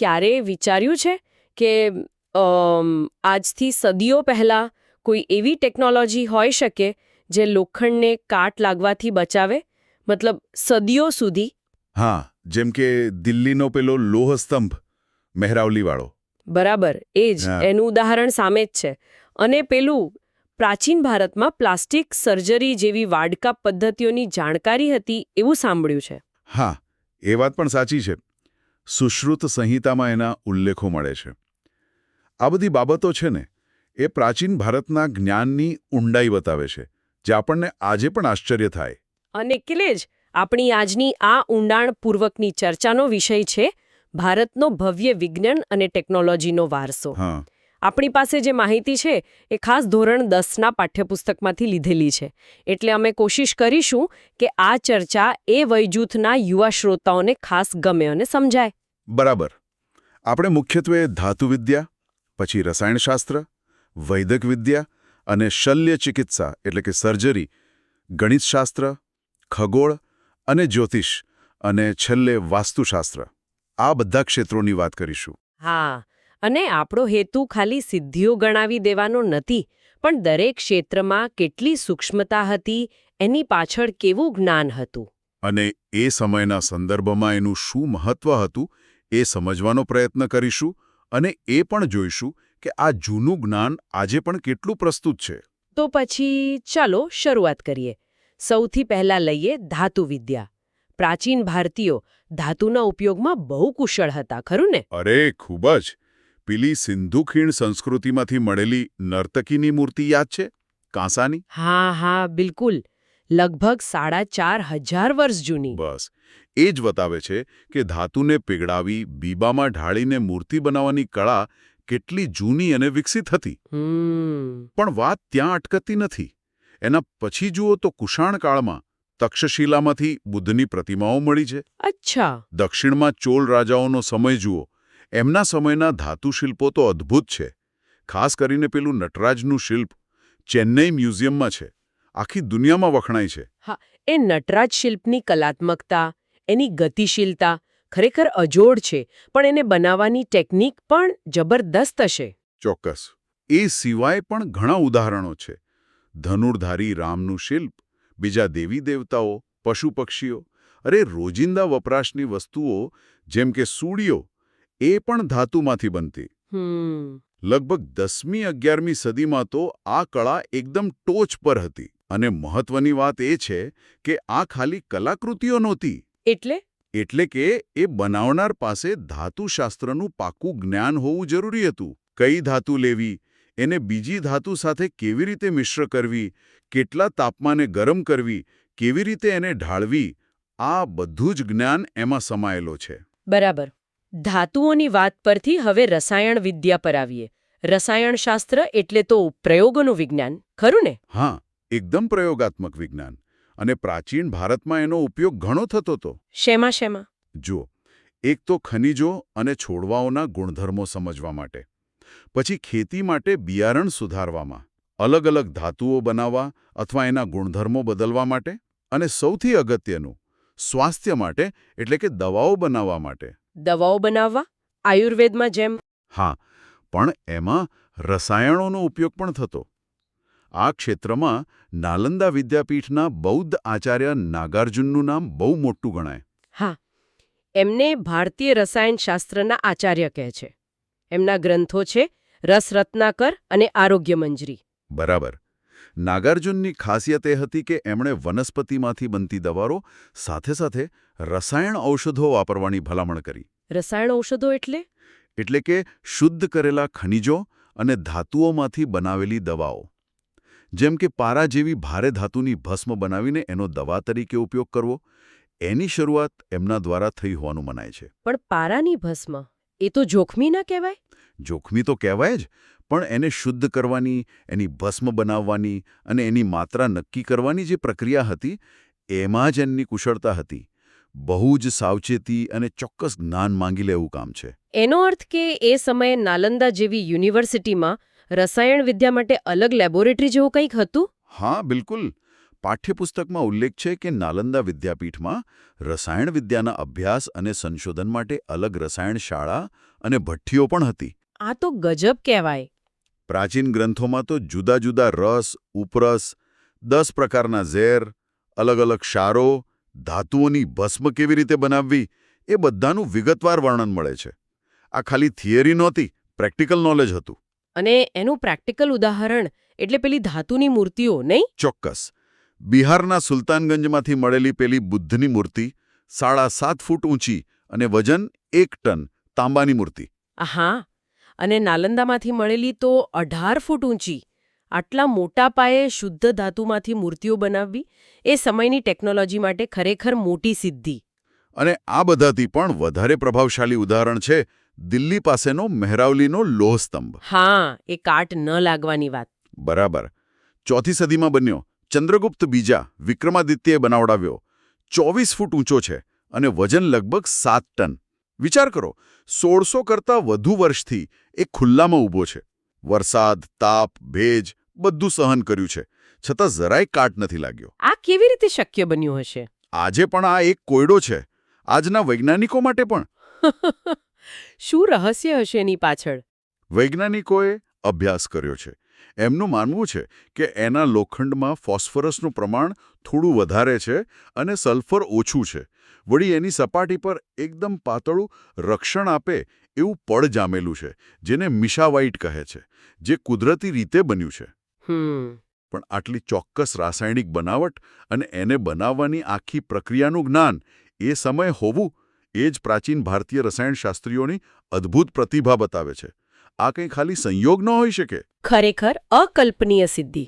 ક્યારેય વિચાર્યું છે કે આજથી સદીઓ પહેલાં કોઈ એવી ટેકનોલોજી હોઈ શકે જે લોખંડને કાટ લાગવાથી બચાવે? મતલબ સદીઓ સુધી? હા જેમ કે દિલ્હીનો પેલો લોહસ્તંભ મહેરાવલીવાળો. બરાબર એ જ એનું ઉદાહરણ સામે જ છે. અને પેલું પ્રાચીન ભારતમાં પ્લાસ્ટિક સર્જરી જેવી વાડકાપ પદ્ધતિઓની જાણકારી હતી એવું સાંભળ્યું છે. હા એ વાત પણ સાચી છે. સુશ્રુત સંહિતામાં એના ઉલ્લેખો મળે છે. આ બધી બાબતો છે ને એ પ્રાચીન ભારતના જ્ઞાનની ઊંડાઈ બતાવે છે જે આપણને આજે પણ આશ્ચર્ય થાય. અને એટલે જ આપણી આજની આ ઊંડાણપૂર્વકની ચર્ચાનો વિષય છે ભારતનો ભવ્ય વિજ્ઞાન અને ટેકનોલોજીનો વારસો. હા. આપણી પાસે જે માહિતી છે એ ખાસ ધોરણ દસના પાઠ્યપુસ્તકમાંથી લીધેલી છે. એટલે અમે કોશિશ કરીશું કે આ ચર્ચા એ વયજૂથના યુવા શ્રોતાઓને ખાસ ગમે અને સમજાય. બરાબર. આપણે મુખ્યત્વે ધાતુવિદ્યા પછી રસાયણશાસ્ત્ર વૈદક વિદ્યા અને શલ્ય ચિકિત્સા એટલે કે સર્જરી ગણિતશાસ્ત્ર ખગોળ અને જ્યોતિષ અને છેલ્લે વાસ્તુશાસ્ત્ર. આ બધા ક્ષેત્રોની વાત કરીશું. હા. અને આપણો હેતુ ખાલી સિદ્ધિઓ ગણાવી દેવાનો નથી પણ દરેક ક્ષેત્રમાં કેટલી સૂક્ષ્મતા હતી એની પાછળ કેવું જ્ઞાન હતું. અને એ સમયના સંદર્ભમાં એનું શું મહત્વ હતું એ સમજવાનો પ્રયત્ન કરીશું અને એ પણ જોઈશું કે આ જૂનું જ્ઞાન આજે પણ કેટલું પ્રસ્તુત છે. તો પછી ચાલો શરૂઆત કરીએ. સૌથી પહેલા લઈએ ધાતુવિદ્યા પ્રાચીન ભારતીયો ધાતુના ઉપયોગમાં બહુ કુશળ હતા ખરું ને? અરે ખૂબ જ. પેલી સિંધુ ખીણ સંસ્કૃતિમાંથી મળેલી નર્તકીની મૂર્તિ યાદ છે? કાંસાની? હા હા બિલકુલ. લગભગ સાડા ચાર હજાર વર્ષ જૂની. બસ. એ જ બતાવે છે કે ધાતુને પીગળાવી બીબામાં ઢાળીને મૂર્તિ બનાવવાની કળા કેટલી જૂની અને વિકસિત હતી. પણ વાત ત્યાં અટકતી નથી. એના પછી જુઓ તો કુષાણકાળમાં તક્ષશિલામાંથી બુદ્ધની પ્રતિમાઓ મળી છે. અચ્છા. દક્ષિણમાં ચોલ રાજાઓનો સમય જુઓ. એમના સમયના ધાતુ શિલ્પો તો અદ્ભુત છે. ખાસ કરીને પેલું નટરાજનું શિલ્પ ચેન્નઈ મ્યુઝિયમમાં છે. આખી દુનિયામાં વખણાય છે. હા એ નટરાજ શિલ્પની કલાત્મકતા એની ગતિશીલતા ખરેખર અજોડ છે પણ એને બનાવવાની ટેકનિક પણ જબરદસ્ત હશે. ચોક્કસ. એ સિવાય પણ ઘણા ઉદાહરણો છે. ધનુર્ધારી રામનું શિલ્પ બીજા દેવી દેવતાઓ પશુ પક્ષીઓ અરે રોજિંદા વપરાશની વસ્તુઓ જેમ કે સૂડીઓ એ પણ ધાતુમાંથી બનતી. લગભગ દસમી અગિયારમી સદીમાં તો આ કળા એકદમ ટોચ પર હતી. અને મહત્વની વાત એ છે કે આ ખાલી કલાકૃતિઓ નહોતી. એટલે? એટલે કે એ બનાવનાર પાસે ધાતુશાસ્ત્રનું પાકું જ્ઞાન હોવું જરૂરી હતું. કઈ ધાતુ લેવી એને બીજી ધાતુ સાથે કેવી રીતે મિશ્ર કરવી કેટલા તાપમાને ગરમ કરવી કેવી રીતે એને ઢાળવી આ બધું જ જ્ઞાન એમાં સમાયેલો છે. બરાબર. ધાતુઓની વાત પરથી હવે રસાયણ વિદ્યા પર આવીએ. રસાયણશાસ્ત્ર એટલે તો પ્રયોગોનું વિજ્ઞાન ખરું ને? હા એકદમ પ્રયોગાત્મક વિજ્ઞાન. અને પ્રાચીન ભારતમાં એનો ઉપયોગ ઘણો થતો હતો શેમાં શેમાં? જુઓ એક તો ખનિજો અને છોડવાઓના ગુણધર્મો સમજવા માટે. પછી ખેતી માટે બિયારણ સુધારવામાં. અલગ અલગ ધાતુઓ બનાવવા અથવા એના ગુણધર્મો બદલવા માટે. અને સૌથી અગત્યનું સ્વાસ્થ્ય માટે એટલે કે દવાઓ બનાવવા માટે. દવાઓ બનાવવા આયુર્વેદમાં જેમ હા પણ એમાં રસાયણોનો ઉપયોગ પણ થતો. આ ક્ષેત્રમાં નાલંદા વિદ્યાપીઠના બૌદ્ધ આચાર્ય નાગાર્જુનનું નામ બહુ મોટું ગણાય. હા એમને ભારતીય રસાયણશાસ્ત્રના આચાર્ય કહે છે. એમના ગ્રંથો છે રસરત્નાકર અને આરોગ્ય મંજરી. બરાબર. નાગાર્જુનની ખાસિયત એ હતી કે એમણે વનસ્પતિમાંથી બનતી દવાઓ સાથે સાથે રસાયણ ઔષધો વાપરવાની ભલામણ કરી. રસાયણ ઔષધો એટલે? એટલે કે શુદ્ધ કરેલા ખનિજો અને ધાતુઓમાંથી બનાવેલી દવાઓ. જેમ કે પારા જેવી ભારે ધાતુની ભસ્મ બનાવીને એનો દવા તરીકે ઉપયોગ કરવો એની શરૂઆત એમના દ્વારા થઈ હોવાનું મનાય છે. પણ પારાની ભસ્મ એ તો જોખમી ના કહેવાય? જોખમી તો કહેવાય જ પણ એને શુદ્ધ કરવાની એની ભસ્મ બનાવવાની અને એની માત્રા નક્કી કરવાની જે પ્રક્રિયા હતી એમાં જ એમની કુશળતા હતી. બહુ જ સાવચેતી અને ચોક્કસ જ્ઞાન માંગી લેવું કામ છે. એનો અર્થ કે એ સમયે નાલંદા જેવી યુનિવર્સિટીમાં રસાયણ વિદ્યા માટે અલગ લેબોરેટરી જેવું કંઈક હતું? હા બિલકુલ. પાઠ્યપુસ્તકમાં ઉલ્લેખ છે કે નાલંદા વિદ્યાપીઠમાં રસાયણ વિદ્યાના અભ્યાસ અને સંશોધન માટે અલગ રસાયણ શાળા અને ભઠ્ઠીઓ પણ હતી. આ તો ગજબ કહેવાય. પ્રાચીન ગ્રંથોમાં તો જુદા જુદા રસ ઉપરસ દસ પ્રકારના ઝેર અલગ અલગ ક્ષારો ધાતુઓની ભસ્મ કેવી રીતે બનાવવી એ બધાનું વિગતવાર વર્ણન મળે છે. આ ખાલી થિયરી નહોતી પ્રેક્ટિકલ નોલેજ હતું. અને એનું પ્રેક્ટિકલ ઉદાહરણ એટલે પેલી ધાતુની મૂર્તિઓ નહીં? ચોક્કસ. બિહારના સુલતાનગંજમાંથી મળેલી પેલી બુદ્ધની મૂર્તિ સાડા સાત ફૂટ ઊંચી અને વજન એક ટન તાંબાની મૂર્તિ. હા અને નાલંદામાંથી મળેલી તો અઢાર ફૂટ ઊંચી. આટલા મોટા પાયે શુદ્ધ ધાતુમાંથી મૂર્તિઓ બનાવવી એ સમયની ટેકનોલોજી માટે ખરેખર મોટી સિદ્ધિ. અને આ બધાથી પણ વધારે પ્રભાવશાળી ઉદાહરણ છે દિલ્હી પાસેનો મહેરાવલીનો લોહસ્તંભ. હા એ કાટ ન લાગવાની વાત. બરાબર. ચોથી સદીમાં બન્યો. ચંદ્રગુપ્ત બીજા વિક્રમાદિત્યએ બનાવડાવ્યો. ચોવીસ ફૂટ ઊંચો છે અને વજન લગભગ સાત ટન. વિચાર કરો સોળસો કરતાં વધુ વર્ષથી એ ખુલ્લામાં ઊભો છે. વરસાદ તાપ ભેજ બધું સહન કર્યું છે છતાં જરાય કાટ નથી લાગ્યો. આ કેવી રીતે શક્ય બન્યું હશે? આજે પણ આ એક કોયડો છે આજના વૈજ્ઞાનિકો માટે પણ. શું રહસ્ય હશે એની પાછળ? વૈજ્ઞાનિકોએ અભ્યાસ કર્યો છે. એમનું માનવું છે કે એના લોખંડમાં ફોસ્ફરસનું પ્રમાણ થોડું વધારે છે અને સલ્ફર ઓછું છે. વળી એની સપાટી પર એકદમ પાતળું રક્ષણ આપે એવું પડ જામેલું છે જેને મિશાવાઇટ કહે છે જે કુદરતી રીતે બન્યું છે. પણ આટલી ચોક્કસ રાસાયણિક બનાવટ અને એને બનાવવાની આખી પ્રક્રિયાનું જ્ઞાન એ સમય હોવું એ જ પ્રાચીન ભારતીય રસાયણશાસ્ત્રીઓની અદ્ભુત પ્રતિભા બતાવે છે. આ કંઈ ખાલી સંયોગ ન હોઈ શકે? ખરેખર અકલ્પનીય સિદ્ધિ.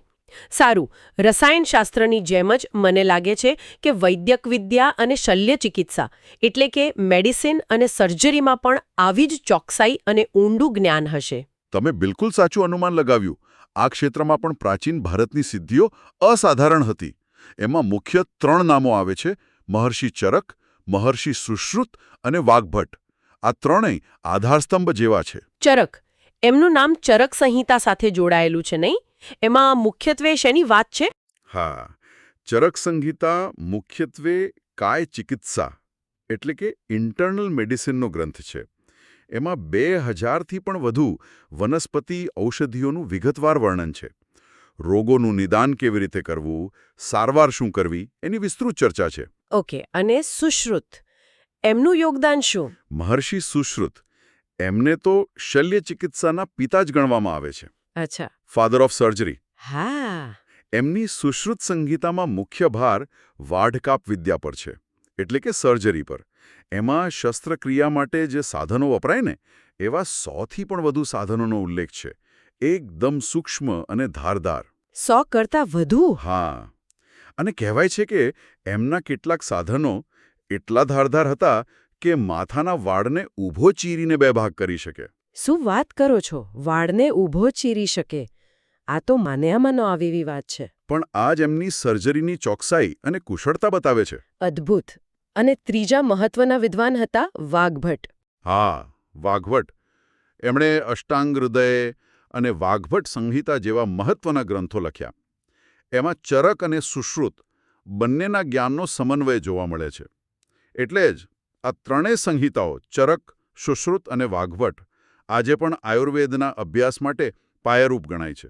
સારું રસાયણશાસ્ત્રની જેમ જ મને લાગે છે કે વૈદ્યક વિદ્યા અને શલ્ય ચિકિત્સા એટલે કે મેડિસિન અને સર્જરીમાં પણ આવી જ ચોકસાઈ અને ઊંડું જ્ઞાન હશે. તમે બિલકુલ સાચું અનુમાન લગાવ્યું. આ ક્ષેત્રમાં પણ પ્રાચીન ભારતની સિદ્ધિઓ અસાધારણ હતી. એમાં મુખ્ય ત્રણ નામો આવે છે મહર્ષિ ચરક મહર્ષિ સુશ્રુત અને વાઘભટ્ટ. આ ત્રણેય આધારસ્તંભ જેવા છે. ચરક. એમનું નામ ચરક સંહિતા સાથે જોડાયેલું છે નહીં? એમાં મુખ્યત્વે શેની વાત છે? હા ચરક સંહિતા મુખ્યત્વે કાય ચિકિત્સા એટલે કે ઇન્ટરનલ મેડિસિનનો ગ્રંથ છે. એમાં બે હજારથી પણ વધુ વનસ્પતિ ઔષધિઓનું વિગતવાર વર્ણન છે. રોગોનું નિદાન કેવી રીતે કરવું સારવાર શું કરવી એની વિસ્તૃત ચર્ચા છે. ઓકે અને સુશ્રુત. એમનું યોગદાન શું? મહર્ષિ સુશ્રુત. એમને તો શલ્ય ચિકિત્સાના પિતા જ ગણવામાં આવે છે. અચ્છા. ફાધર ઓફ સર્જરી હા. એમની સુશ્રુત સંગીતામાં મુખ્ય ભાર વાઢકાપ વિદ્યા પર છે એટલે કે સર્જરી પર. એમાં શસ્ત્રક્રિયા માટે જે સાધનો વપરાય ને એવા સોથી પણ વધુ સાધનોનો ઉલ્લેખ છે. એકદમ સૂક્ષ્મ અને ધારદાર. સો કરતાં વધુ? હા. અને કહેવાય છે કે એમના કેટલાક સાધનો એટલા ધારદાર હતા કે માથાના વાળને ઊભો ચીરીને બે ભાગ કરી શકે. શું વાત કરો છો? વાળને ઊભો ચીરી શકે. આ તો માન્યામાં ન આવી એવી વાત છે. પણ આ જ એમની સર્જરીની ચોકસાઈ અને કુશળતા બતાવે છે. અદ્ભુત. અને ત્રીજા મહત્વના વિદ્વાન હતા વાઘભટ્ટ. હા વાઘભટ્ટ. એમણે અષ્ટાંગ હૃદય અને વાઘભટ્ટ સંહિતા જેવા મહત્વના ગ્રંથો લખ્યા. એમાં ચરક અને સુશ્રુત બંનેના જ્ઞાનનો સમન્વય જોવા મળે છે. એટલે જ આ ત્રણેય સંહિતાઓ ચરક સુશ્રુત અને વાઘભટ આજે પણ આયુર્વેદના અભ્યાસ માટે પાયારૂપ ગણાય છે.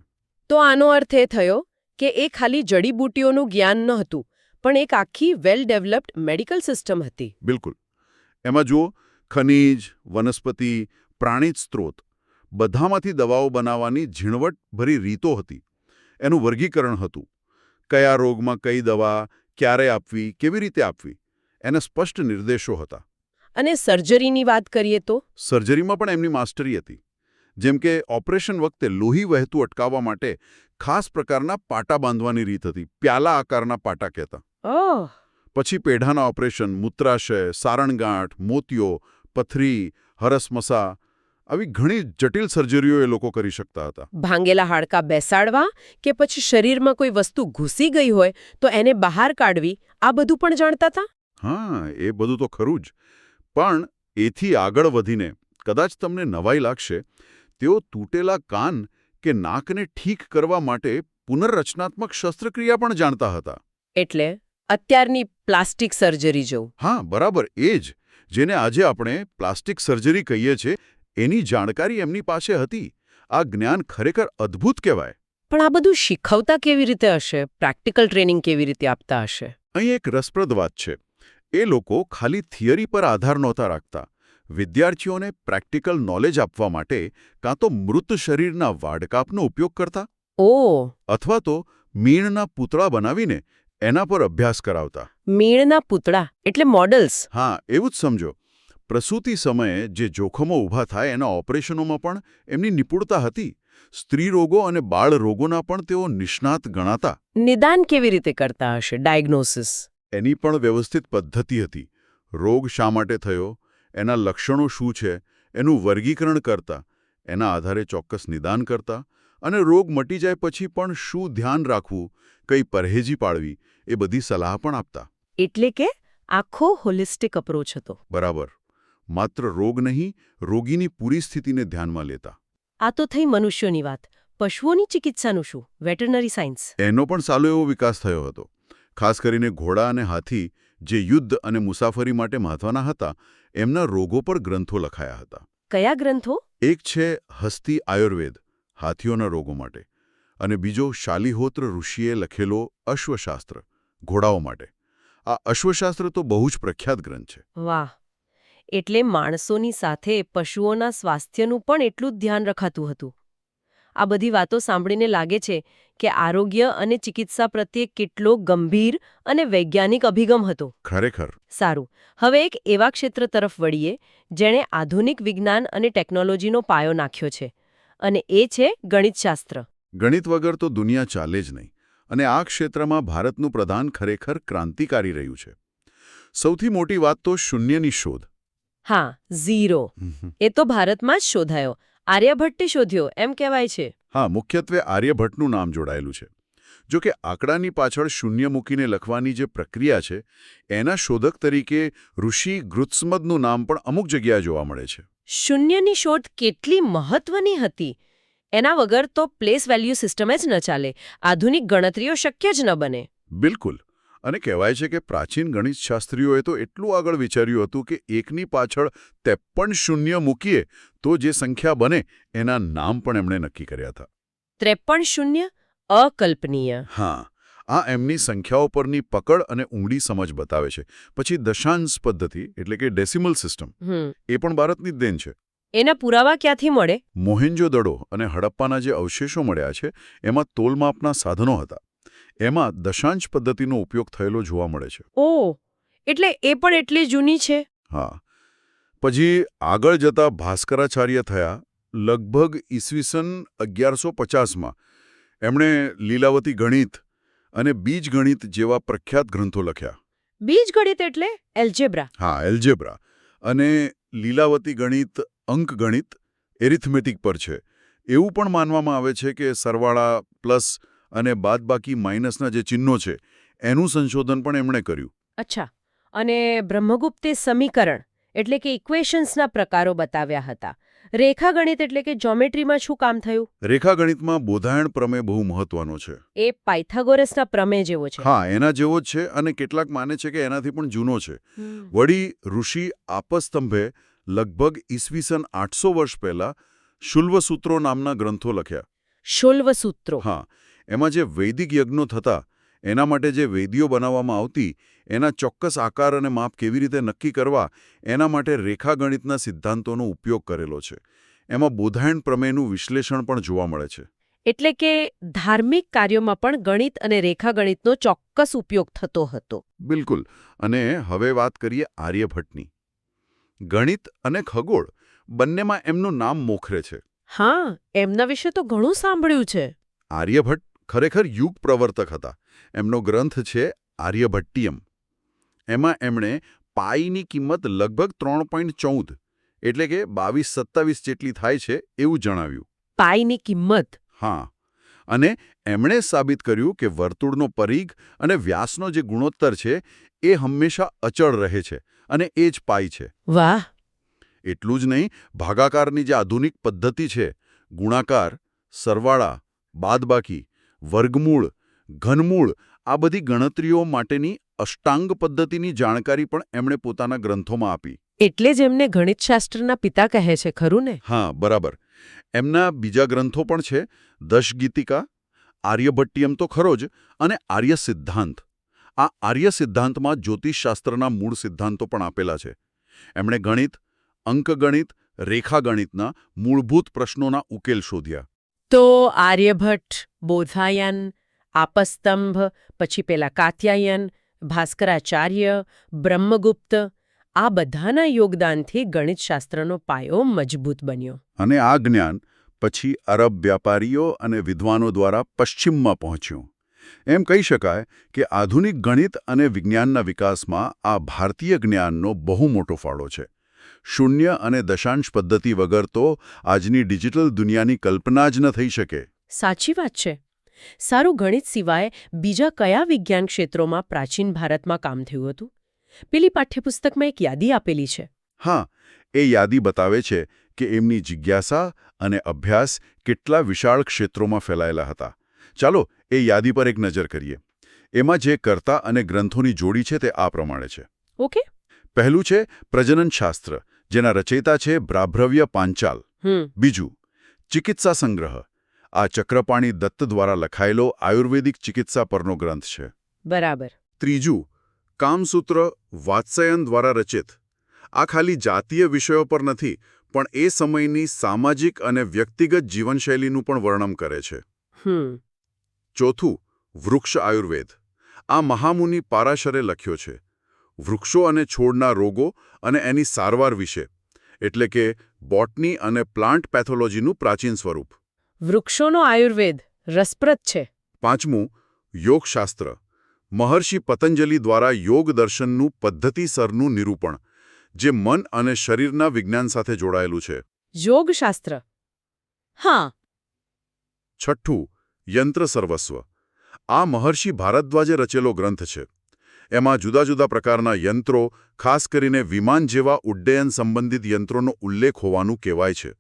તો આનો અર્થ એ થયો કે એ ખાલી જડીબૂટીઓનું જ્ઞાન ન હતું પણ એક આખી વેલ ડેવલપ્ડ મેડિકલ સિસ્ટમ હતી. બિલકુલ. એમાં જુઓ ખનિજ વનસ્પતિ પ્રાણીજ સ્ત્રોત બધામાંથી દવાઓ બનાવવાની ઝીણવટભરી રીતો હતી. એનું વર્ગીકરણ હતું. કયા રોગમાં કઈ દવા ક્યારે આપવી કેવી રીતે આપવી એને સ્પષ્ટ નિર્દેશો હતા. અને સર્જરીની વાત કરીએ તો? સર્જરીમાં પણ એમની માસ્ટરી હતી. જેમ કે ઓપરેશન વખતે લોહી વહેતું અટકાવવા માટે ખાસ પ્રકારના પાટા બાંધવાની રીત હતી. પ્યાલા આકારના પાટા કહેતા. પછી પેઢાના ઓપરેશન મૂત્રાશય સારણગાંઠ મોતિયો પથરી હરસમસા આવી ઘણી જટિલ સર્જરીઓ એ લોકો કરી શકતા હતા. ભાંગેલા હાડકાં બેસાડવા કે પછી શરીરમાં કોઈ વસ્તુ ઘૂસી ગઈ હોય તો એને બહાર કાઢવી આ બધું પણ જાણતા હતા? હા એ બધું તો ખરું જ. પણ એથી આગળ વધીને કદાચ તમને નવાઈ લાગશે તેઓ તૂટેલા કાન કે નાકને ઠીક કરવા માટે પુનર્રચનાત્મક શસ્ત્રક્રિયા પણ જાણતા હતા. એટલે અત્યારની પ્લાસ્ટિક સર્જરી જેવું હા બરાબર એ જ. જેને આજે આપણે પ્લાસ્ટિક સર્જરી કહીએ છીએ એની જાણકારી એમની પાસે હતી. આ જ્ઞાન ખરેખર અદ્ભુત કહેવાય. પણ આ બધું શીખવતા કેવી રીતે હશે? પ્રેક્ટિકલ ટ્રેનિંગ કેવી રીતે આપતા હશે? અહીં એક રસપ્રદ વાત છે. એ લોકો ખાલી થિયરી પર આધાર નહોતા રાખતા. વિદ્યાર્થીઓને પ્રેક્ટિકલ નોલેજ આપવા માટે કાં તો મૃત શરીરના વાડકાપનો ઉપયોગ કરતા ઓ. અથવા તો મીણના પૂતળા બનાવીને એના પર અભ્યાસ કરાવતા. મીણના પૂતળા એટલે મોડલ્સ હા એવું જ સમજો. પ્રસૂતિ સમયે જે જોખમો ઊભા થાય એના ઓપરેશનોમાં પણ એમની નિપુણતા હતી. સ્ત્રી રોગો અને બાળ રોગોના પણ તેઓ નિષ્ણાત ગણાતા. નિદાન કેવી રીતે કરતા હશે? ડાયગ્નોસિસ. એની પણ વ્યવસ્થિત પદ્ધતિ હતી. રોગ શા માટે થયો એના લક્ષણો શું છે એનું વર્ગીકરણ કરતા એના આધારે ચોક્કસ નિદાન કરતા અને રોગ મટી જાય પછી પણ શું ધ્યાન રાખવું કઈ પરહેજી પાળવી એ બધી સલાહ પણ આપતા. એટલે કે આખો હોલિસ્ટિક અપ્રોચ હતો. બરાબર. માત્ર રોગ નહીં રોગીની પૂરી સ્થિતિને ધ્યાનમાં લેતા. આ તો થઈ મનુષ્યોની વાત. પશુઓની ચિકિત્સાનું શું? વેટરનરી સાયન્સ એનો પણ સારો એવો વિકાસ થયો હતો. ખાસ કરીને ઘોડા અને હાથી જે યુદ્ધ અને મુસાફરી માટે મહત્વના હતા એમના રોગો પર ગ્રંથો લખાયા હતા. કયા ગ્રંથો? એક છે હસ્તી આયુર્વેદ હાથીઓના રોગો માટે. અને બીજો શાલિહોત્ર ઋષિએ લખેલો અશ્વશાસ્ત્ર ઘોડાઓ માટે. આ અશ્વશાસ્ત્ર તો બહુ જ પ્રખ્યાત ગ્રંથ છે. વાહ! એટલે માણસોની સાથે પશુઓના સ્વાસ્થ્યનું પણ એટલું જ ધ્યાન રખાતું હતું. આ બધી વાતો સાંભળીને લાગે છે કે આરોગ્ય અને ચિકિત્સા પ્રત્યે કેટલો ગંભીર અને વૈજ્ઞાનિક અભિગમ હતો. ખરેખર. સારું. હવે એક એવા ક્ષેત્ર તરફ વળીએ જેણે આધુનિક વિજ્ઞાન અને ટેકનોલોજીનો પાયો નાખ્યો છે અને એ છે ગણિતશાસ્ત્ર. ગણિત વગર તો દુનિયા ચાલે જ નહીં અને આ ક્ષેત્રમાં ભારતનું પ્રધાન ખરેખર ક્રાંતિકારી રહ્યું છે. સૌથી મોટી વાત તો શૂન્યની શોધ. હા ઝીરો. એ તો ભારતમાં જ શોધાયો. આર્યભટ્ટે શોધ્યો એમ કહેવાય છે. હા મુખ્યત્વે આર્યભટ્ટનું નામ જોડાયેલું છે. જો કે આંકડાની પાછળ શૂન્ય મૂકીને લખવાની જે પ્રક્રિયા છે એના શોધક તરીકે ઋષિ ગૃત્સમદનું નામ પણ અમુક જગ્યાએ જોવા મળે છે. શૂન્યની શોધ કેટલી મહત્વની હતી? એના વગર તો પ્લેસ વેલ્યુ સિસ્ટમ જ ન ચાલે. આધુનિક ગણતરીઓ શક્ય જ ન બને. બિલકુલ. અને કહેવાય છે કે પ્રાચીન ગણિતશાસ્ત્રીઓએ તો એટલું આગળ વિચાર્યું હતું કે એકની પાછળ ત્રેપન શૂન્ય મૂકીએ તો જે સંખ્યા બને એના નામ પણ એમણે નક્કી કર્યા હતા. ત્રેપન શૂન્ય? અકલ્પનીય. હા આ એમની સંખ્યાઓ પરની પકડ અને ઊંડી સમજ બતાવે છે. પછી દશાંશ પદ્ધતિ એટલે કે ડેસિમલ સિસ્ટમ એ પણ ભારતની જ દેન છે. એના પુરાવા ક્યાંથી મળે? મોહેન્જો દડો અને હડપ્પાના જે અવશેષો મળ્યા છે એમાં તોલમાપના સાધનો હતા. એમાં દશાંશ પદ્ધતિનો ઉપયોગ થયેલો જોવા મળે છે. ઓ એટલે એ પણ એટલી જૂની છે? હા. પછી આગળ જતા ભાસ્કરાચાર્ય થયા લગભગ ઈસવીસન અગિયારસો પચાસમાં. એમણે લીલાવતી ગણિત અને બીજગણિત જેવા પ્રખ્યાત ગ્રંથો લખ્યા. બીજગણિત એટલે એલ્જેબ્રા. હા એલ્જેબ્રા. અને લીલાવતી ગણિત અંકગણિત એરિથમેટિક પર છે. એવું પણ માનવામાં આવે છે કે સરવાળા પ્લસ અને બાદબાકી માઇનસના જે ચિહ્નો છે એનું સંશોધન પણ એમણે કર્યું. અચ્છા. અને બ્રહ્મગુપ્તે સમીકરણ એટલે કે ઇક્વેશન્સના પ્રકારો બતાવ્યા હતા. રેખાગણિત એટલે કે જોમેટ્રીમાં શું કામ થયું? રેખાગણિતમાં બોધાયણ પ્રમેય બહુ મહત્વનો છે. એ પાયથાગોરસના પ્રમેય જેવો છે. હા એના જેવો જ છે અને કેટલાક માને છે કે એનાથી પણ જૂનો છે. વળી ઋષિ આપસ્તંભે લગભગ ઈસવીસન આઠસો વર્ષ પહેલા શુલ્વસૂત્રો નામના ગ્રંથો લખ્યા. શુલ્વસૂત્રો. હા એમાં જે વૈદિક યજ્ઞો થતા એના માટે જે વેદીઓ બનાવવામાં આવતી એના ચોક્કસ આકાર અને માપ કેવી રીતે નક્કી કરવા એના માટે રેખાગણિતના સિદ્ધાંતોનો ઉપયોગ કરેલો છે. એમાં બોધાયણ પ્રમેયનું વિશ્લેષણ પણ જોવા મળે છે. એટલે કે ધાર્મિક કાર્યોમાં પણ ગણિત અને રેખાગણિતનો ચોક્કસ ઉપયોગ થતો હતો. બિલકુલ. અને હવે વાત કરીએ આર્યભટ્ટની. ગણિત અને ખગોળ બંનેમાં એમનું નામ મોખરે છે. હા એમના વિશે તો ઘણું સાંભળ્યું છે. આર્યભટ્ટ ખરેખર યુગ પ્રવર્તક હતા. એમનો ગ્રંથ છે આર્યભટ્ટિયમ. એમાં એમણે પાઈની કિંમત લગભગ ત્રણ પોઈન્ટ ચૌદ એટલે કે બાવીસ સત્તાવીસ જેટલી થાય છે એવું જણાવ્યું. પાઈની કિંમત? હા. અને એમણે સાબિત કર્યું કે વર્તુળનો પરિઘ અને વ્યાસનો જે ગુણોત્તર છે એ હંમેશા અચળ રહે છે અને એ જ પાઈ છે. વાહ! એટલું જ નહીં ભાગાકારની જે આધુનિક પદ્ધતિ છે ગુણાકાર સરવાળા બાદબાકી વર્ગમૂળ ઘનમૂળ આ બધી ગણતરીઓ માટેની અષ્ટાંગ પદ્ધતિની જાણકારી પણ એમણે પોતાના ગ્રંથોમાં આપી. એટલે જ એમને ગણિતશાસ્ત્રના પિતા કહે છે ખરું ને? હા બરાબર. એમના બીજા ગ્રંથો પણ છે દશગીતિકા આર્યભટ્ટિયમ તો ખરો જ અને આર્ય સિદ્ધાંત આ આર્ય સિદ્ધાંતમાં જ્યોતિષશાસ્ત્રના મૂળ સિદ્ધાંતો પણ આપેલા છે. એમણે ગણિત અંકગણિત રેખાગણિતના મૂળભૂત પ્રશ્નોના ઉકેલ શોધ્યા. તો આર્યભટ્ટ, બોધાયન, આપસ્તંભ, પછી પેલા કાત્યાયન, ભાસ્કરાચાર્ય, બ્રહ્મગુપ્ત, આ બધાના યોગદાનથી ગણિતશાસ્ત્રનો પાયો મજબૂત બન્યો. અને આ જ્ઞાન પછી અરબ વ્યાપારીઓ અને વિદ્વાનો દ્વારા પશ્ચિમમાં પહોંચ્યું. એમ કહી શકાય કે આધુનિક ગણિત અને વિજ્ઞાનના વિકાસમાં આ ભારતીય જ્ઞાનનો બહુ મોટો ફાળો છે. શૂન્ય અને દશાંશ પદ્ધતિ વગર તો આજની ડિજિટલ દુનિયાની કલ્પના જ ન થઈ શકે. સાચી વાત છે. સારું ગણિત સિવાય બીજા કયા વિજ્ઞાન ક્ષેત્રોમાં પ્રાચીન ભારતમાં કામ થયું હતું? પેલી પાઠ્યપુસ્તકમાં એક યાદી આપેલી છે. હા એ યાદી બતાવે છે કે એમની જિજ્ઞાસા અને અભ્યાસ કેટલા વિશાળ ક્ષેત્રોમાં ફેલાયેલા હતા. ચાલો એ યાદી પર એક નજર કરીએ. એમાં જે કર્તા અને ગ્રંથોની જોડી છે તે આ પ્રમાણે છે. ઓકે. પહેલું છે પ્રજનનશાસ્ત્ર. જેના રચયિતા છે બ્રાભ્રવ્ય પાંચાલ. બીજું ચિકિત્સા સંગ્રહ. આ ચક્રપાણી દત્ત દ્વારા લખાયેલો આયુર્વેદિક ચિકિત્સા પરનો ગ્રંથ છે. બરાબર. ત્રીજું કામસૂત્ર વાત્સયન દ્વારા રચિત. આ ખાલી જાતીય વિષયો પર નથી પણ એ સમયની સામાજિક અને વ્યક્તિગત જીવનશૈલીનું પણ વર્ણન કરે છે. ચોથું વૃક્ષ આયુર્વેદ. આ મહામુનિ પારાશરે લખ્યો છે. વૃક્ષો અને છોડના રોગો અને એની સારવાર વિશે એટલે કે બોટની અને પ્લાન્ટ પેથોલોજીનું પ્રાચીન સ્વરૂપ. વૃક્ષોનો આયુર્વેદ રસપ્રદ છે. પાંચમું યોગશાસ્ત્ર. મહર્ષિ પતંજલિ દ્વારા યોગ દર્શનનું પદ્ધતિસરનું નિરૂપણ જે મન અને શરીરના વિજ્ઞાન સાથે જોડાયેલું છે. યોગશાસ્ત્ર. હા. છઠ્ઠું યંત્ર સર્વસ્વ. આ મહર્ષિ ભારદ્વાજે રચેલો ગ્રંથ છે. એમાં જુદા જુદા પ્રકારના યંત્રો ખાસ કરીને વિમાન જેવા ઉડ્ડયન સંબંધિત યંત્રોનો ઉલ્લેખ હોવાનું કહેવાય છે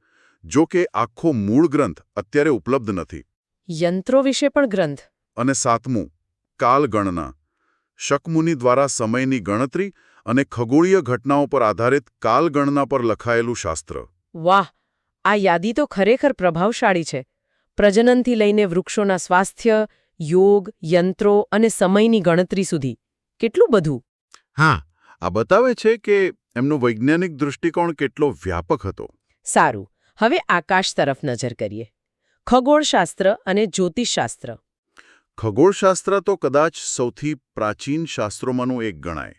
જો કે આખો મૂળ ગ્રંથ અત્યારે ઉપલબ્ધ નથી. યંત્રો વિશે પણ ગ્રંથ. અને સાતમું કાલગણના. શકમુનિ દ્વારા સમયની ગણતરી અને ખગોળીય ઘટનાઓ પર આધારિત કાલગણના પર લખાયેલું શાસ્ત્ર. વાહ! આ યાદી તો ખરેખર પ્રભાવશાળી છે. પ્રજનનથી લઈને વૃક્ષોના સ્વાસ્થ્ય યોગ યંત્રો અને સમયની ગણતરી સુધી. કેટલું બધું? હા આ બતાવે છે કે એમનો વૈજ્ઞાનિક દૃષ્ટિકોણ કેટલો વ્યાપક હતો. સારું હવે આકાશ તરફ નજર કરીએ. ખગોળશાસ્ત્ર અને જ્યોતિષશાસ્ત્ર. ખગોળશાસ્ત્ર તો કદાચ સૌથી પ્રાચીન શાસ્ત્રોમાંનું એક ગણાય.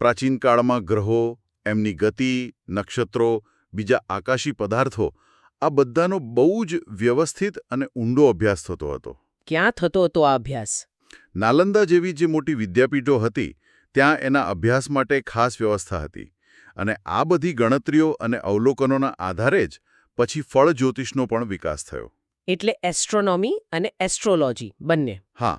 પ્રાચીન કાળમાં ગ્રહો એમની ગતિ નક્ષત્રો બીજા આકાશી પદાર્થો આ બધાનો બહુ જ વ્યવસ્થિત અને ઊંડો અભ્યાસ થતો હતો. ક્યાં થતો હતો આ અભ્યાસ? નાલંદા જેવી જે મોટી વિદ્યાપીઠો હતી ત્યાં એના અભ્યાસ માટે ખાસ વ્યવસ્થા હતી અને આ બધી ગણતરીઓ અને અવલોકનોના આધારે જ પછી ફળ જ્યોતિષનો પણ વિકાસ થયો. એટલે એસ્ટ્રોનોમી અને એસ્ટ્રોલોજી બંને. હા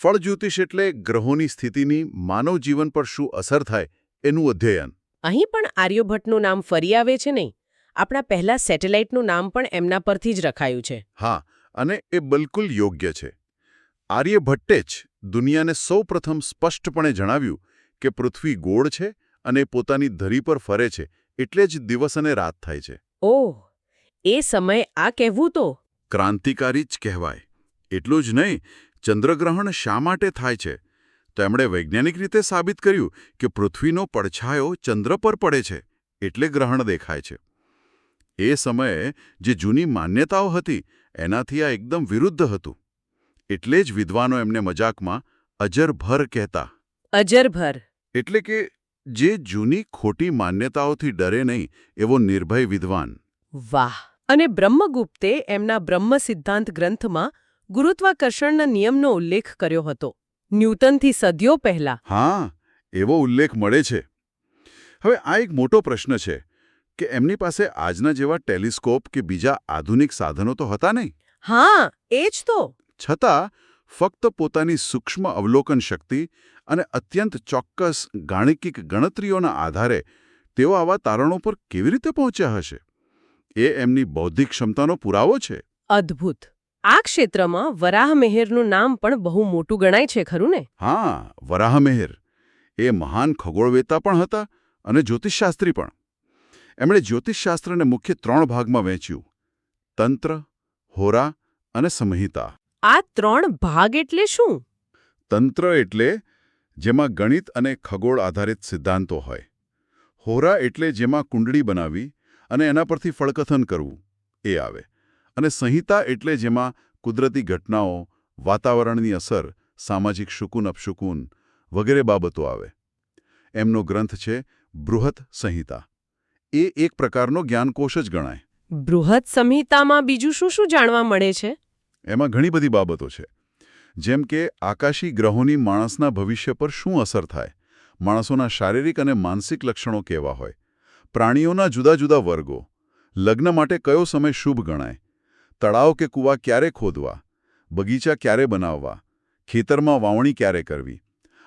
ફળ જ્યોતિષ એટલે ગ્રહોની સ્થિતિની માનવ જીવન પર શું અસર થાય એનું અધ્યયન. અહીં પણ આર્યભટ્ટનું નામ ફરી આવે છે નહીં? આપણા પહેલા સેટેલાઇટનું નામ પણ એમના પરથી જ રખાયું છે. હા અને એ બિલકુલ યોગ્ય છે. આર્યભટ્ટે જ દુનિયાને સૌપ્રથમ સ્પષ્ટપણે જણાવ્યું કે પૃથ્વી ગોળ છે અને પોતાની ધરી પર ફરે છે એટલે જ દિવસ અને રાત થાય છે. ઓહ એ સમય આ કહેવું તો? ક્રાંતિકારી જ કહેવાય. એટલું જ નહીં ચંદ્રગ્રહણ શા માટે થાય છે? તેમણે વૈજ્ઞાનિક રીતે સાબિત કર્યું કે પૃથ્વીનો પડછાયો ચંદ્ર પર પડે છે એટલે ગ્રહણ દેખાય છે. એ સમયે જે જૂની માન્યતાઓ હતી એનાથી આ એકદમ વિરુદ્ધ હતું. એટલે જ વિદ્વાનો એમને મજાકમાં અજરભર કહેતા. અજરભર. એટલે કે જે જૂની ખોટી માન્યતાઓથી ડરે નહીં એવો નિર્ભય વિદ્વાન. વાહ! અને બ્રહ્મગુપ્તે એમના બ્રહ્મ સિદ્ધાંત ગ્રંથમાં ગુરુત્વાકર્ષણના નિયમનો ઉલ્લેખ કર્યો હતો. ન્યૂટનથી સદીઓ પહેલા. હા એવો ઉલ્લેખ મળે છે. હવે આ એક મોટો પ્રશ્ન છે કે એમની પાસે આજના જેવા ટેલિસ્કોપ કે બીજા આધુનિક સાધનો તો હતા નહીં? હા એ જ તો. છતાં ફક્ત પોતાની સૂક્ષ્મ અવલોકન શક્તિ અને અત્યંત ચોક્કસ ગાણિતિક ગણતરીઓના આધારે તેઓ આવા તારણો પર કેવી રીતે પહોંચ્યા હશે? એ એમની બૌદ્ધિક ક્ષમતાનો પુરાવો છે. અદ્ભુત. આ ક્ષેત્રમાં વરાહ મેહેરનું નામ પણ બહુ મોટું ગણાય છે ખરું ને? હા વરાહમેહર એ મહાન ખગોળવેતા પણ હતા અને જ્યોતિષશાસ્ત્રી પણ. એમણે જ્યોતિષશાસ્ત્રને મુખ્ય ત્રણ ભાગમાં વહેંચ્યું. તંત્ર હોરા અને સંહિતા. આ ત્રણ ભાગ એટલે શું? તંત્ર એટલે જેમાં ગણિત અને ખગોળ આધારિત સિદ્ધાંતો હોય. હોરા એટલે જેમાં કુંડળી બનાવી અને એના પરથી ફળકથન કરવું. એ આવે. અને સંહિતા એટલે જેમાં કુદરતી ઘટનાઓ વાતાવરણની અસર સામાજિક શુકુન અપશુકુન વગેરે બાબતો આવે. એમનો ગ્રંથ છે બૃહત સંહિતા. એ એક પ્રકારનો જ્ઞાનકોશ જ ગણાય. બૃહદ સંહિતામાં બીજું શું શું જાણવા મળે છે? એમાં ઘણી બધી બાબતો છે. જેમ કે આકાશી ગ્રહોની માણસના ભવિષ્ય પર શું અસર થાય? માણસોના શારીરિક અને માનસિક લક્ષણો કેવા હોય? પ્રાણીઓના જુદા જુદા વર્ગો. લગ્ન માટે કયો સમય શુભ ગણાય? તળાવ કે કૂવા ક્યારે ખોદવા? બગીચા ક્યારે બનાવવા? ખેતરમાં વાવણી ક્યારે કરવી?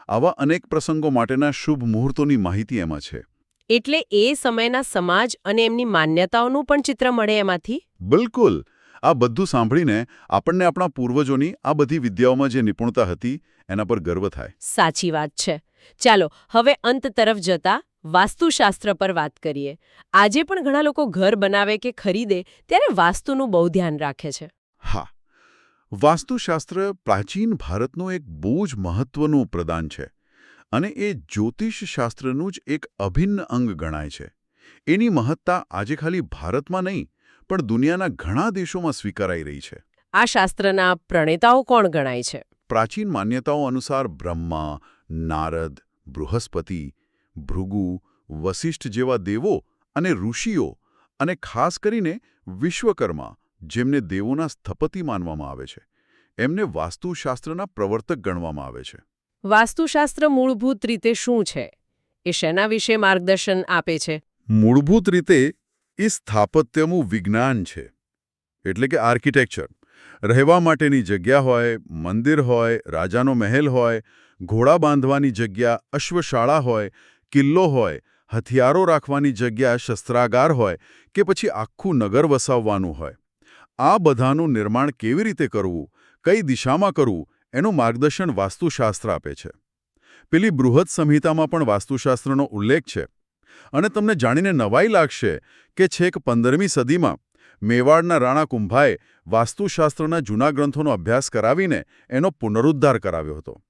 આવા અનેક પ્રસંગો માટેના શુભ મુહૂર્તોની માહિતી એમાં છે. એટલે એ સમયના સમાજ અને એમની માન્યતાઓનું પણ ચિત્ર મળે એમાંથી? બિલકુલ. આ બધું સાંભળીને આપણને આપણા પૂર્વજોની આ બધી વિદ્યાઓમાં જે નિપુણતા હતી એના પર ગર્વ થાય. સાચી વાત છે. ચાલો હવે અંત તરફ જતા વાસ્તુશાસ્ત્ર પર વાત કરીએ. આજે પણ ઘણા લોકો ઘર બનાવે કે ખરીદે ત્યારે વાસ્તુનું બહુ ધ્યાન રાખે છે. હા. વાસ્તુશાસ્ત્ર પ્રાચીન ભારતનું એક બહુ જ મહત્વનું પ્રદાન છે અને એ જ્યોતિષશાસ્ત્રનું જ એક અભિન્ન અંગ ગણાય છે. એની મહત્તા આજે ખાલી ભારતમાં નહીં પણ દુનિયાના ઘણા દેશોમાં સ્વીકારાઈ રહી છે. આ શાસ્ત્રના પ્રણેતાઓ કોણ ગણાય છે? પ્રાચીન માન્યતાઓ અનુસાર બ્રહ્મા નારદ બૃહસ્પતિ ભૃગુ વસિષ્ઠ જેવા દેવો અને ઋષિઓ અને ખાસ કરીને વિશ્વકર્મા જેમને દેવોના સ્થપતિ માનવામાં આવે છે. એમને વાસ્તુશાસ્ત્રના પ્રવર્તક ગણવામાં આવે છે. વાસ્તુશાસ્ત્ર મૂળભૂત રીતે શું છે? એ શેના વિશે માર્ગદર્શન આપે છે? મૂળભૂત રીતે એ સ્થાપત્યનું વિજ્ઞાન છે. એટલે કે આર્કિટેક્ચર. રહેવા માટેની જગ્યા હોય, મંદિર હોય, રાજાનો મહેલ હોય, ઘોડા બાંધવાની જગ્યા, અશ્વશાળા હોય, કિલ્લો હોય, હથિયારો રાખવાની જગ્યા, શસ્ત્રાગાર હોય કે પછી આખું નગર વસાવવાનું હોય. આ બધાનું નિર્માણ કેવી રીતે કરવું, કઈ દિશામાં કરવું, એનું માર્ગદર્શન વાસ્તુશાસ્ત્ર આપે છે. પેલી બૃહદ સંહિતામાં પણ વાસ્તુશાસ્ત્રનો ઉલ્લેખ છે. અને તમને જાણીને નવાઈ લાગશે કે છેક પંદરમી સદીમાં મેવાડના રાણા કુંભાએ વાસ્તુશાસ્ત્રના જૂના ગ્રંથોનો અભ્યાસ કરાવીને એનો પુનરુદ્ધાર કરાવ્યો હતો.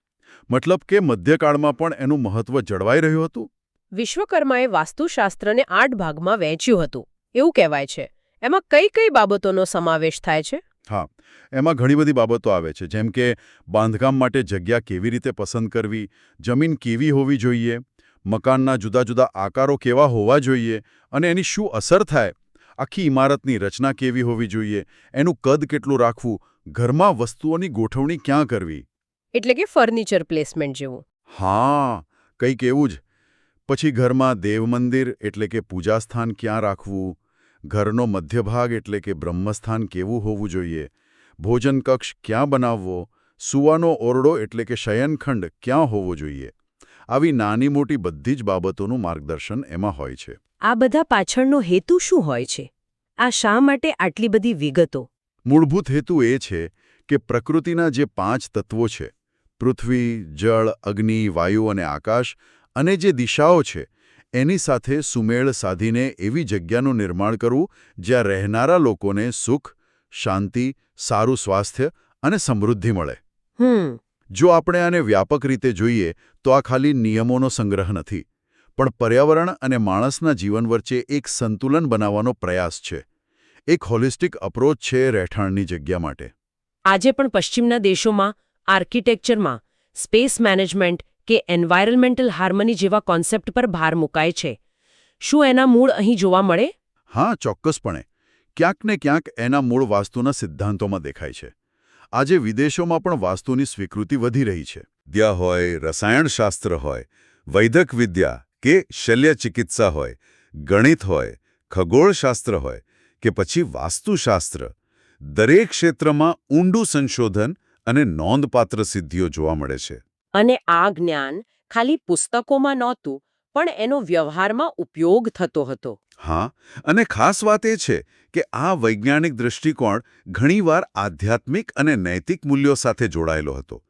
મતલબ કે મધ્યકાળમાં પણ એનું મહત્વ જળવાઈ રહ્યું હતું? વિશ્વકર્માએ વાસ્તુશાસ્ત્રને આઠ ભાગમાં વહેંચ્યું હતું. એવું કહેવાય છે. એમાં કઈ કઈ બાબતોનો સમાવેશ થાય છે? હા એમાં ઘણી બધી બાબતો આવે છે. જેમ કે બાંધકામ માટે જગ્યા કેવી રીતે પસંદ કરવી જમીન કેવી હોવી જોઈએ મકાનના જુદા જુદા આકારો કેવા હોવા જોઈએ અને એની શું અસર થાય? આખી ઇમારતની રચના કેવી હોવી જોઈએ? એનું કદ કેટલું રાખવું? ઘરમાં વસ્તુઓની ગોઠવણી ક્યાં કરવી? એટલે કે ફર્નિચર પ્લેસમેન્ટ જેવું. હા કંઈક એવું જ. પછી ઘરમાં દેવ મંદિર એટલે કે પૂજાસ્થાન ક્યાં રાખવું? ઘરનો મધ્યભાગ એટલે કે બ્રહ્મસ્થાન કેવું હોવું જોઈએ? ભોજન કક્ષ ક્યાં બનાવવો? સૂવાનો ઓરડો એટલે કે શયનખંડ ક્યાં હોવો જોઈએ? આવી નાની મોટી બધી જ બાબતોનું માર્ગદર્શન એમાં હોય છે. આ બધા પાછળનો હેતુ શું હોય છે? આ શા માટે આટલી બધી વિગતો? મૂળભૂત હેતુ એ છે કે પ્રકૃતિના જે પાંચ તત્વો છે પૃથ્વી જળ અગ્નિ વાયુ અને આકાશ અને જે દિશાઓ છે એની સાથે સુમેળ સાધીને એવી જગ્યાનું નિર્માણ કરવું જ્યાં રહેનારા લોકોને સુખ શાંતિ સારું સ્વાસ્થ્ય અને સમૃદ્ધિ મળે. હમ. જો આપણે આને વ્યાપક રીતે જોઈએ તો આ ખાલી નિયમોનો સંગ્રહ નથી પણ પર્યાવરણ અને માણસના જીવન વચ્ચે એક સંતુલન બનાવવાનો પ્રયાસ છે એક હોલિસ્ટિક અપ્રોચ છે રહેઠાણની જગ્યા માટે. આજે પણ પશ્ચિમના દેશોમાં આર્કિટેક્ચરમાં સ્પેસ મેનેજમેન્ટ કે એન્વાયરમેન્ટલ હાર્મની જેવા કોન્સેપ્ટ પર ભાર મુકાય છે. શું એના મૂળ અહીં જોવા મળે? હા ચોક્કસપણે. ક્યાંક ને ક્યાંક એના મૂળ વાસ્તુના સિદ્ધાંતોમાં દેખાય છે. આજે વિદેશોમાં પણ વાસ્તુની સ્વીકૃતિ વધી રહી છે. વિદ્યા હોય, રસાયણશાસ્ત્ર હોય, વૈદક વિદ્યા કે શલ્ય ચિકિત્સા હોય, ગણિત હોય, ખગોળશાસ્ત્ર હોય કે પછી વાસ્તુશાસ્ત્ર, દરેક ક્ષેત્રમાં ઊંડું સંશોધન અને નોંધપાત્ર સિદ્ધિઓ જોવા મળે છે. અને આ જ્ઞાન ખાલી પુસ્તકોમાં નહોતું, પણ એનો વ્યવહારમાં ઉપયોગ થતો હતો. હા, અને ખાસ વાત એ છે કે આ વૈજ્ઞાનિક દૃષ્ટિકોણ ઘણીવાર આધ્યાત્મિક અને નૈતિક મૂલ્યો સાથે જોડાયેલો હતો.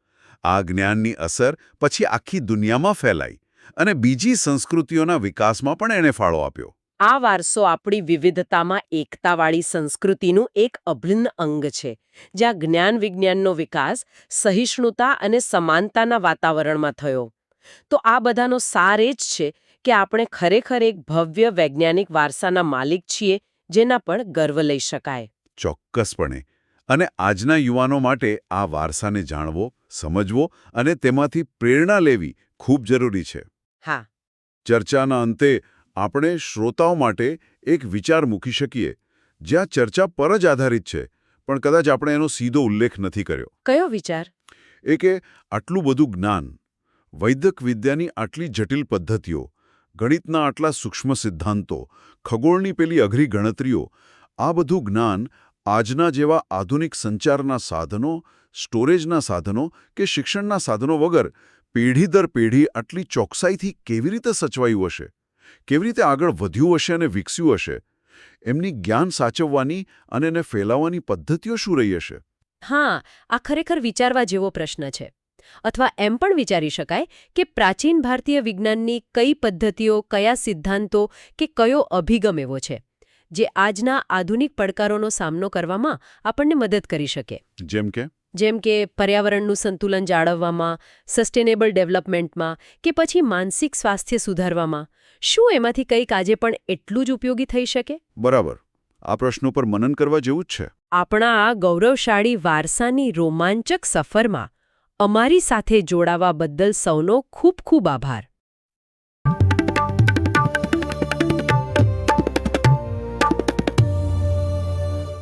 આ જ્ઞાનની અસર પછી આખી દુનિયામાં ફેલાઈ અને બીજી સંસ્કૃતિઓના વિકાસમાં પણ એણે ફાળો આપ્યો. આ વારસો આપણી વિવિધતામાં એકતાવાળી સંસ્કૃતિનું એક અભિન્ન અંગ છે, જ્યાં જ્ઞાન વિજ્ઞાનનો વિકાસ સહિષ્ણુતા અને સમાનતાના વાતાવરણમાં થયો. તો આ બધાનો સાર એ જ છે કે આપણે ખરેખર એક ભવ્ય વૈજ્ઞાનિક વારસાના માલિક છીએ જેના પણ ગર્વ લઈ શકાય. ચોક્કસપણે. અને આજના યુવાનો માટે આ વારસાને જાણવો સમજવો અને તેમાંથી પ્રેરણા લેવી ખૂબ જરૂરી છે. હા. ચર્ચાના અંતે આપણે શ્રોતાઓ માટે એક વિચાર મૂકી શકીએ જ્યાં ચર્ચા પર જ આધારિત છે પણ કદાચ આપણે એનો સીધો ઉલ્લેખ નથી કર્યો. કયો વિચાર? એ કે આટલું બધું જ્ઞાન વૈદક વિદ્યાની આટલી જટિલ પદ્ધતિઓ ગણિતના આટલા સૂક્ષ્મ સિદ્ધાંતો, ખગોળની પેલી અઘરી ગણતરીઓ, આ બધું જ્ઞાન આજના જેવા આધુનિક સંચારના સાધનો, સ્ટોરેજના સાધનો કે શિક્ષણના સાધનો વગર પેઢી દર પેઢી આટલી ચોકસાઈથી કેવી રીતે સચવાયું હશે? કેવી રીતે આગળ વધ્યું હશે અને વિકસ્યું હશે? એમની જ્ઞાન સાચવવાની અને એને ફેલાવવાની પદ્ધતિઓ શું રહી હશે? હા, આ ખરેખર વિચારવા જેવો પ્રશ્ન છે. અથવા એમ પણ વિચારી શકાય કે પ્રાચીન ભારતીય વિજ્ઞાનની કઈ પદ્ધતિઓ કયા સિદ્ધાંતો કે કયો અભિગમ એવો છે જે આજના આધુનિક પડકારોનો સામનો કરવામાં આપણને મદદ કરી શકે. જેમ કે? જેમ કે પર્યાવરણનું સંતુલન જાળવવામાં સસ્ટેનેબલ ડેવલપમેન્ટમાં કે પછી માનસિક સ્વાસ્થ્ય સુધારવામાં. શું એમાંથી કંઈક આજે પણ એટલું જ ઉપયોગી થઈ શકે? બરાબર. આ પ્રશ્નો પર મનન કરવા જેવું જ છે. આપણા આ ગૌરવશાળી વારસાની રોમાંચક સફરમાં અમારી સાથે જોડાવા બદલ સૌનો ખૂબ ખૂબ આભાર.